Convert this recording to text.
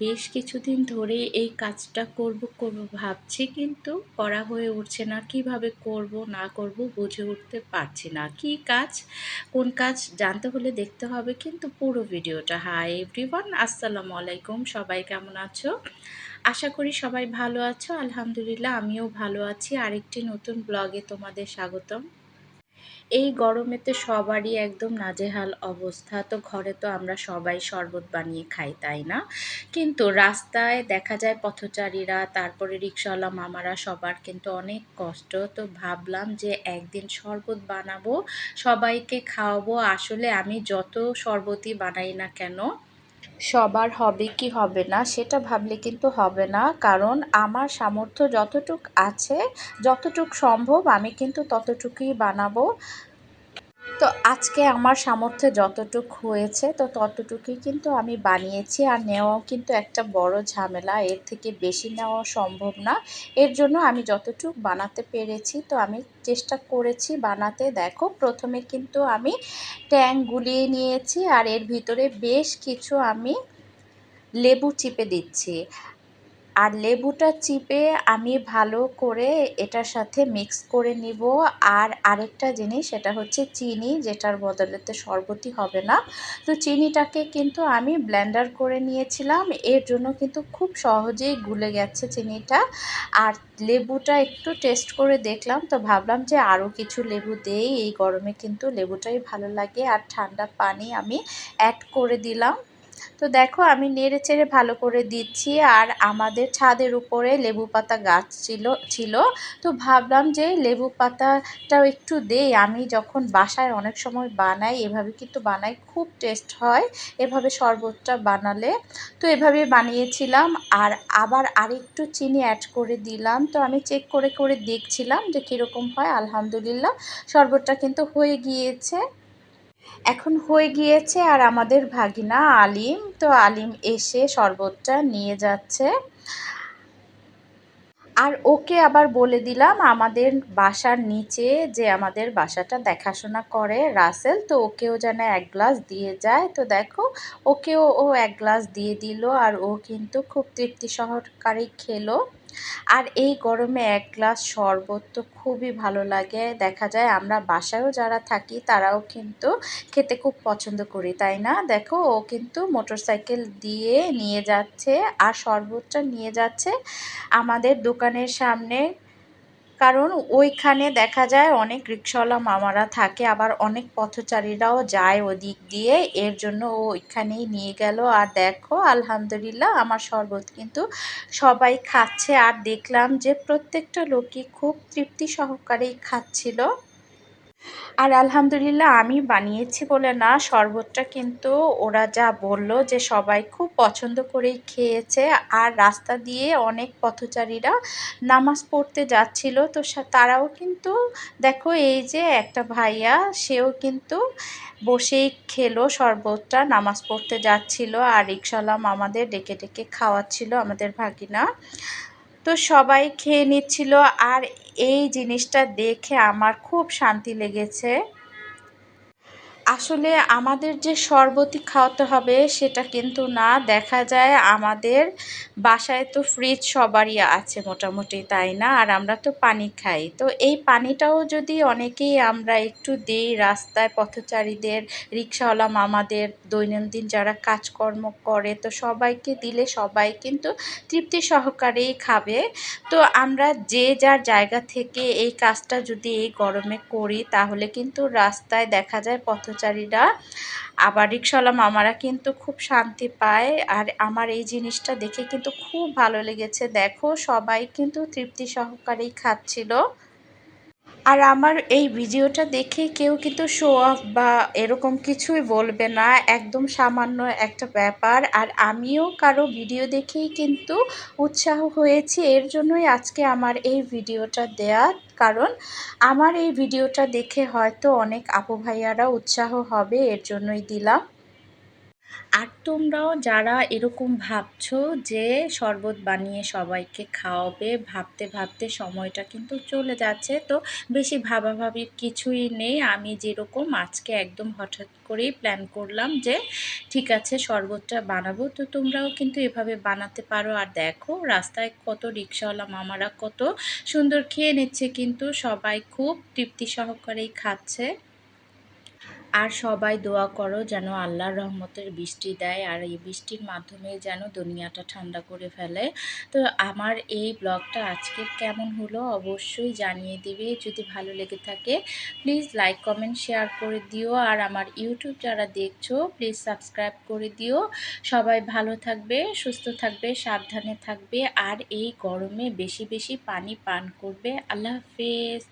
বেশ কিছুদিন ধরে এই কাজটা করব করব ভাবছি কিন্তু করা হয়ে উঠছে না। কীভাবে করব, না করব বুঝে উঠতে পারছি না। কি কাজ, কোন কাজ জানতে হলে দেখতে হবে কিন্তু পুরো ভিডিওটা। হাই এভরিওয়ান আসসালামু আলাইকুম। সবাই কেমন আছো? আশা করি সবাই ভালো আছো। আলহামদুলিল্লাহ, আমিও ভালো আছি। আরেকটি নতুন ব্লগে তোমাদের স্বাগতম। এই গরমে তো সবারই একদম নাজেহাল অবস্থা। তো ঘরে তো আমরা সবাই শরবত বানিয়ে খাই, তাই না? কিন্তু রাস্তায় দেখা যায় পথচারীরা, তারপরে রিক্সাওয়ালা মামারা সবার কিন্তু অনেক কষ্ট। তো ভাবলাম যে একদিন শরবত বানাবো, সবাইকে খাওয়াবো। আসলে আমি যত শরবতই বানাই না কেন সবার হবে কি হবে না সেটা ভাবলে কিন্তু হবে না। কারণ আমার সামর্থ্য যতটুক আছে, যতটুক সম্ভব আমি কিন্তু ততটুকুই বানাবো। তো আজকে আমার সামর্থ্যে যতটুক হয়েছে, তো ততটুকুই কিন্তু আমি বানিয়েছি। আর নেওয়াও কিন্তু একটা বড় ঝামেলা, এর থেকে বেশি নেওয়া সম্ভব না। এর জন্য আমি যতটুক বানাতে পেরেছি, তো আমি চেষ্টা করেছি বানাতে। দেখো, প্রথমে কিন্তু আমি ট্যাং গুলিয়ে নিয়েছি, আর এর ভিতরে বেশ কিছু আমি লেবু চিপে দিচ্ছি। আর লেবুটা চিপে আমি ভালো করে এটার সাথে মিক্স করে নিব। আর আরেকটা জিনিস, সেটা হচ্ছে চিনি, যেটার বদলেতে শরবতি হবে না। তো চিনিটাকে কিন্তু আমি ব্লেন্ডার করে নিয়েছিলাম। এর জন্য কিন্তু খুব সহজেই গুলে গেছে চিনিটা। আর লেবুটা একটু টেস্ট করে দেখলাম, তো ভাবলাম যে আরও কিছু লেবু দেই। এই গরমে কিন্তু লেবুটাই ভালো লাগে। আর ঠান্ডা পানি আমি অ্যাড করে দিলাম। তো দেখো আমি নেড়ে চেড়ে ভালো করে দিচ্ছি আর আমাদের ছাদের উপরে লেবু পাতা গাছ ছিল ছিল। তো ভাবলাম যে লেবু পাতাটাও একটু দেই। আমি যখন বাসায় অনেক সময় বানাই, এভাবে কিন্তু বানাই, খুব টেস্ট হয় এভাবে শরবতটা বানালে। তো এভাবে বানিয়েছিলাম আর আবার আরেকটু চিনি অ্যাড করে দিলাম। তো আমি চেক করে করে দেখছিলাম যে কীরকম হয়। আলহামদুলিল্লাহ, শরবতটা কিন্তু হয়ে গিয়েছে। এখন হয়ে গিয়েছে আর আমাদের ভাগিনা আলিম। তো আলিম এসে শরবতটা নিয়ে যাচ্ছে। আর ওকে আবার বলে দিলাম, আমাদের বাসার নিচে যে আমাদের বাসাটা দেখাশোনা করে রাসেল, তো ওকেও যেন এক গ্লাস দিয়ে যায়। তো দেখো, ওকেও ও এক গ্লাস দিয়ে দিল আর ও কিন্তু খুব তৃপ্তি সহকারে খেলো। আর এই গরমে এক গ্লাস শরবত তো খুবই ভালো লাগে। দেখা যায় আমরা বাসায়ও যারা থাকি তারাও কিন্তু খেতে খুব পছন্দ করি, তাই না? দেখো, ও কিন্তু মোটরসাইকেল দিয়ে নিয়ে যাচ্ছে আর শরবতটা নিয়ে যাচ্ছে আমাদের দোকানের সামনে। কারণ ওইখানে দেখা যায় অনেক রিক্সাওয়ালা মামারা থাকে, আবার অনেক পথচারীরাও যায় ওদিক দিয়ে। এর জন্য ও ওইখানেই নিয়ে গেল। আর দেখো, আলহামদুলিল্লাহ আমার শরবত কিন্তু সবাই খাচ্ছে। আর দেখলাম যে প্রত্যেকটা লোকই খুব তৃপ্তি সহকারেই খাচ্ছিল। আর আলহামদুলিল্লাহ, আমি বানিয়েছি বলে না, শরবতটা কিন্তু ওরা যা বলল যে সবাই খুব পছন্দ করেই খেয়েছে। আর রাস্তা দিয়ে অনেক পথচারীরা নামাজ পড়তে যাচ্ছিল, তো তারাও কিন্তু, দেখো এই যে একটা ভাইয়া, সেও কিন্তু বসেই খেলো শরবতটা, নামাজ পড়তে যাচ্ছিল আর রিক্সালাম আমাদের ডেকে ডেকে খাওয়াচ্ছিল আমাদের ভাগিনা। তো সবাই খেয়ে নিচ্ছিল আর এই জিনিসটা দেখে আমার খুব শান্তি লেগেছে। আসলে আমাদের যে শরবতি খাওয়াতে হবে সেটা কিন্তু না, দেখা যায় আমাদের বাসায় তো ফ্রিজ সবারই আছে মোটামুটি, তাই না? আর আমরা তো পানি খাই। তো এই পানিটাও যদি অনেকেই আমরা একটু দিই রাস্তায় পথচারীদের, রিক্সাওয়ালা মামাদের, দৈনন্দিন যারা কাজকর্ম করে, তো সবাইকে দিলে সবাই কিন্তু তৃপ্তি সহকারেই খাবে। তো আমরা যে যার জায়গা থেকে এই কাজটা যদি এই গরমে করি, তাহলে কিন্তু রাস্তায় দেখা যায় পথ পথচারীরা আবার রিক্সাওয়ালা মামারা কিন্তু খুব শান্তি পায়। আর আমার এই জিনিসটা দেখে কিন্তু খুব ভালো লেগেছে। দেখো সবাই কিন্তু তৃপ্তি সহকারেই খাচ্ছিল। আর আমার এই ভিডিওটা দেখে কেউ কিন্তু শো অফ বা এরকম কিছুই বলবে না, একদম সামান্য একটা ব্যাপার। আর আমিও কারও ভিডিও দেখেই কিন্তু উৎসাহ হয়েছি, এর জন্যই আজকে আমার এই ভিডিওটা দেয়া। কারণ আমার এই ভিডিওটা দেখে হয়তো অনেক আপু ভাইয়ারা উৎসাহ হবে, এর জন্যই দিলাম। আর তোমরাও যারা এরকম ভাবছ যে শরবত বানিয়ে সবাইকে খাওয়াবে, ভাবতে ভাবতে সময়টা কিন্তু চলে যাচ্ছে, তো বেশি ভাবাভাবির কিছুই নেই। আমি যেরকম আজকে একদম হঠাৎ করেই প্ল্যান করলাম যে, ঠিক আছে, শরবতটা বানাবো। তো তোমরাও কিন্তু এভাবে বানাতে পারো। আর দেখো, রাস্তায় কত রিক্সাওয়ালা মামারা কত সুন্দর খেয়ে নিচ্ছে, কিন্তু সবাই খুব তৃপ্তি সহকারেই খাচ্ছে। আর সবাই দোয়া করো যেন আল্লাহর রহমতের বৃষ্টি দেয় আর এই বৃষ্টির মাধ্যমে যেন দুনিয়াটা ঠান্ডা করে ফেলে। তো আমার এই ব্লগটা আজকে কেমন হলো অবশ্যই জানিয়ে দিবে। যদি ভালো লেগে থাকে প্লিজ লাইক কমেন্ট শেয়ার করে দিও। আর আমার ইউটিউব যারা দেখছ প্লিজ সাবস্ক্রাইব করে দিও। সবাই ভালো থাকবে, সুস্থ থাকবে, সাবধানে থাকবে। আর এই গরমে বেশি বেশি পানি পান করবে। আল্লাহ হাফেজ।